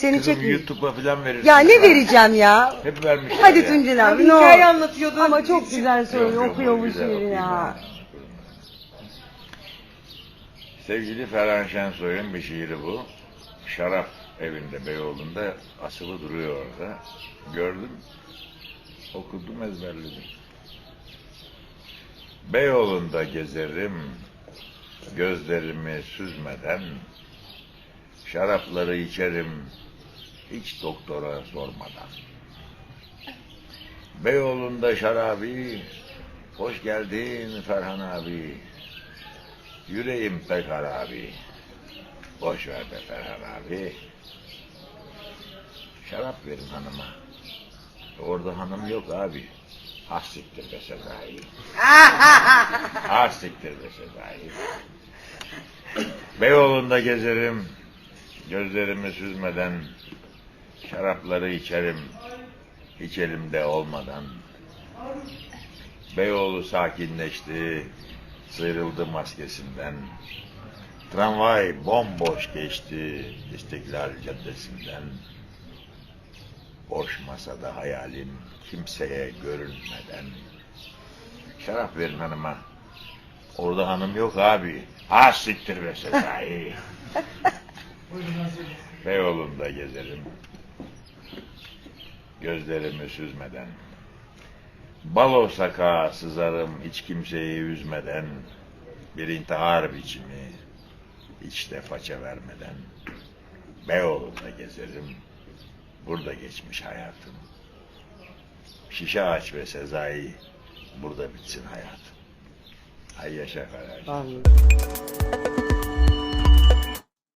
Seni Kızım çekmiyor. YouTube'a falan verirsin. Ya ne vereceğim ya? Hep vermişler Hadi ya. Tuncel abi ne hikaye anlatıyordu. Ama çok güzel söylüyor, yok, okuyor bu güzel şiiri ya. Sevgili Ferhan Şensoy'un bir şiiri bu. Şarap evinde Beyoğlu'nda asılı duruyor orada. Gördüm, okudum, ezberledim. Beyoğlu'nda gezerim, gözlerimi süzmeden, şarapları içerim, hiç doktora sormadan. Beyoğlu'nda şarabi, hoş geldin Ferhan abi. Yüreğim pek harabi. Boş ver be Ferhan abi. Şarap verin hanıma. Orada hanım yok abi. Ah siktir be Sezai. ah siktir be Sezai. Beyoğlu'nda gezerim. Gözlerimi süzmeden. Şarapları içerim. Hiç elimde olmadan. Beyoğlu sakinleşti. Sıyrıldı maskesinden. Tramvay bomboş geçti İstiklal Caddesi'nden. Boş masada hayalim kimseye görünmeden. Şarap verin hanıma. Orada hanım yok abi. Ha siktir be Sezai. Beyoğlu'nda gezerim. Gözlerimi süzmeden. Balo sakağa sızarım hiç kimseyi üzmeden. Bir intihar biçimi hiç de faça vermeden. Beyoğlu'nda gezerim. Burada geçmiş hayatım. Şişe aç ve Sezai burada bitsin hayatım. Hay yaşa Ferhat. Vallahi.